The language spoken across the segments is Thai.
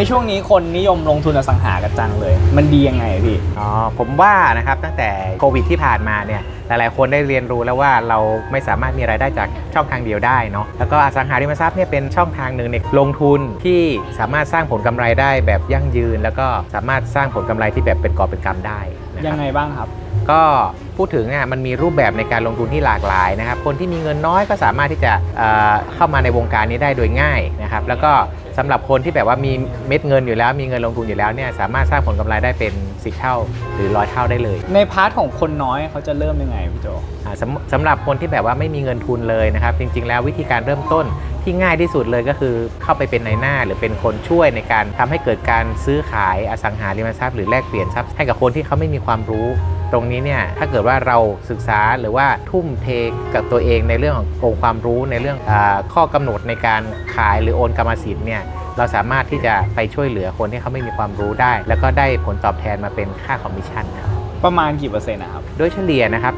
ในช่วงนี้คนนิยมลงทุนอสังหากันจังเลย มันดียังไงพี่ อ๋อผมว่านะครับตั้งแต่โควิดที่ผ่านมาเนี่ย หลาย ๆ คนได้เรียนรู้แล้วว่าเราไม่สามารถมีรายได้จากช่องทางเดียวได้เนาะแล้วก็อสังหาริมทรัพย์เนี่ยเป็นช่องทางหนึ่งในลงทุนที่สามารถสร้างผลกำไรได้แบบยั่งยืน แล้วก็สามารถสร้างผลกำไรที่แบบเป็นกอบเป็นกำได้นะยังไงบ้างครับก็พูดถึงอะมันมีรูปแบบในการลงทุนที่หลากหลายนะครับ คนที่มีเงินน้อยก็สามารถที่จะเข้ามาในวงการนี้ได้โดยง่ายนะครับ แล้วก็สำหรับคนที่แบบว่ามีเม็ดเงินอยู่แล้ว มีเงินลงทุนอยู่แล้วเนี่ยสามารถสร้างผลกำไรได้เป็น10เท่าหรือร้อยเท่าได้เลย ในพาร์ทของคนน้อยเขาจะเริ่มยังไงพี่โจสำสำหรับคนที่แบบว่าไม่มีเงินทุนเลยนะครับ จริง ๆ แล้ววิธีการเริ่มต้นที่ง่ายที่สุดเลยก็คือเข้าไปเป็นในหน้าหรือเป็นคนช่วยในการทำให้เกิดการซื้อขายอสังหาริมทรัพย์หรือแลกเปลี่ยนทรัพย์ให้กับคนที่เขาไม่มีความรู้ ตรงนี้เนี่ยถ้าเกิดว่าเราศึกษาหรือว่าทุ่มเทกับตัวเองในเรื่องขององค์ความรู้ในเรื่องอข้อกำหนดในการขายหรือโอนกรรมสิทธิ์เนี่ยเราสามารถที่จะไปช่วยเหลือคนที่เขาไม่มีความรู้ได้ แล้วก็ได้ผลตอบแทนมาเป็นค่าคอมมิชชั่นครับ ประมาณกี่เปอร์เซ็นต์นะครับ โดยเฉลี่ยนะครับ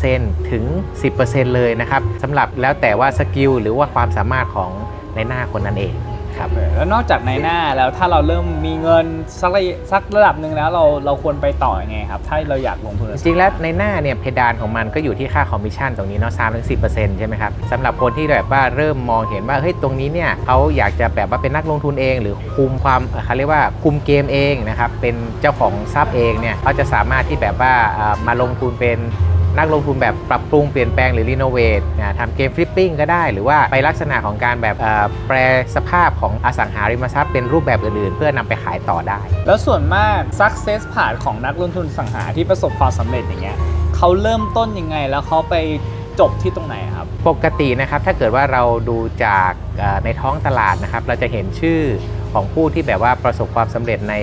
3%ถึง 10%เลยนะครับสำหรับแล้วแต่ว่าสกิลหรือว่าความสามารถของในหน้าคนนั้นเอง ครับแล้วนอกจากในหน้าแล้วถ้าเราเริ่มมีเงินสักระยะสักระดับหนึ่งแล้วเราเราควรไปต่อยังไงครับ ถ้าเราอยากลงทุนอจสังหาริงๆแล้วในหน้าเนี่ยเพดานของมันก็อยู่ที่ค่าคอมมิชชั่นตรงนี้เนาะสามถึงสิใช่ไหมครับสำหรับคนที่แบบว่าเริ่มมองเห็นว่าเฮ้ยตรงนี้เนี่ยเขาอยากจะแบบว่าเป็นนักลงทุนเอง หรือคุมความเอ่อเขาเรียกว่าคุมเกมเองนะครับเป็นเจ้าของทรัพย์เองเนี่ยเขาจะสามารถที่แบบว่าเอ่อมาลงทุนเป็น นักลงทุนแบบปรับปรุงเปลี่ยนแปลงหรือรีโนเวทนะทำเกมฟลิปปิ้งก็ได้ หรือว่าไปลักษณะของการแบบเอ่อแปลสภาพของอสังหาริมทรัพย์เป็นรูปแบบอื่นๆ เพื่อนำไปขายต่อได้ แล้วส่วนมาก success part ของนักลงทุนอสังหาที่ประสบความสำเร็จอย่างเงี้ยเขาเริ่มต้นยังไงแล้วเขาไปจบที่ตรงไหนครับ ปกตินะครับถ้าเกิดว่าเราดูจากเอ่อในท้องตลาดนะครับเราจะเห็นชื่อ ของผู้ที่แบบว่าประสบความสำเร็จใน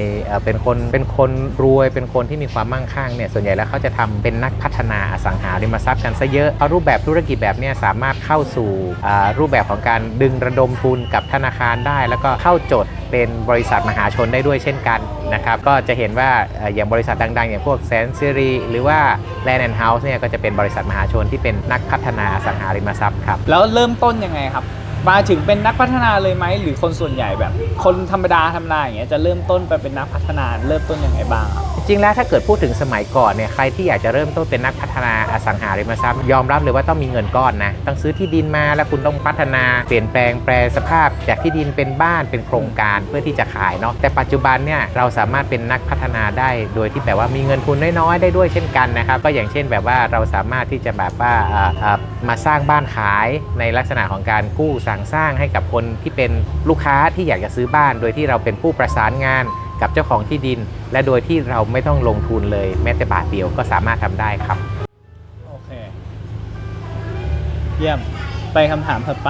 เป็นคนเป็นคนรวยเป็นคนที่มีความมั่งคั่งเนี่ยส่วนใหญ่แล้วเขาจะทำเป็นนักพัฒนาอสังหาริมทรัพย์กันซะเยอะเพราะรูปแบบธุรกิจแบบนี้สามารถเข้าสู่รูปแบบของการดึงระดมทุนกับธนาคารได้ แล้วก็เข้าจดเป็นบริษัทมหาชนได้ด้วยเช่นกันนะครับก็จะเห็นว่าอย่างบริษัทดังๆ อย่างพวกแสนซิรีหรือว่า Land and House เนี่ยก็จะเป็นบริษัทมหาชนที่เป็นนักพัฒนาอสังหาริมทรัพย์ครับแล้วเริ่มต้นยังไงครับ มาถึงเป็นนักพัฒนาเลยไหมหรือคนส่วนใหญ่แบบ คนธรรมดาธรรมดาอย่างเงี้ยจะเริ่มต้นไปเป็นนักพัฒนาเริ่มต้นยังไงบ้างครับ จริงๆแล้วถ้าเกิดพูดถึงสมัยก่อนเนี่ยใครที่อยากจะเริ่มต้นเป็นนักพัฒนาอสังหาริมทรัพย์ยอมรับเลยว่าต้องมีเงินก้อนนะต้องซื้อที่ดินมาแล้วคุณต้องพัฒนาเปลี่ยนแปลงแปลสภาพ จากที่ดินเป็นบ้านเป็นโครงการเพื่อที่จะขายเนาะแต่ปัจจุบันเนี่ยเราสามารถเป็นนักพัฒนาได้ โดยที่แบบว่ามีเงินทุนน้อยๆได้ด้วยเช่นกันนะครับก็อย่างเช่นแบบว่าเราสามารถที่จะแบบว่าอ่าอ่ามาสร้างบ้านขายในลักษณะของการกู้สั่งสร้างให้กับคนที่เป็นลูกค้าที่อยากจะซื้อบ้าน โดยที่เราเป็นผู้ประสานงานกับเจ้าของที่ดิน และโดยที่เราไม่ต้องลงทุนเลยแม้แต่บาทเดียวก็สามารถทำได้ครับ โอเค เยี่ยม ไปคำถามถัดไป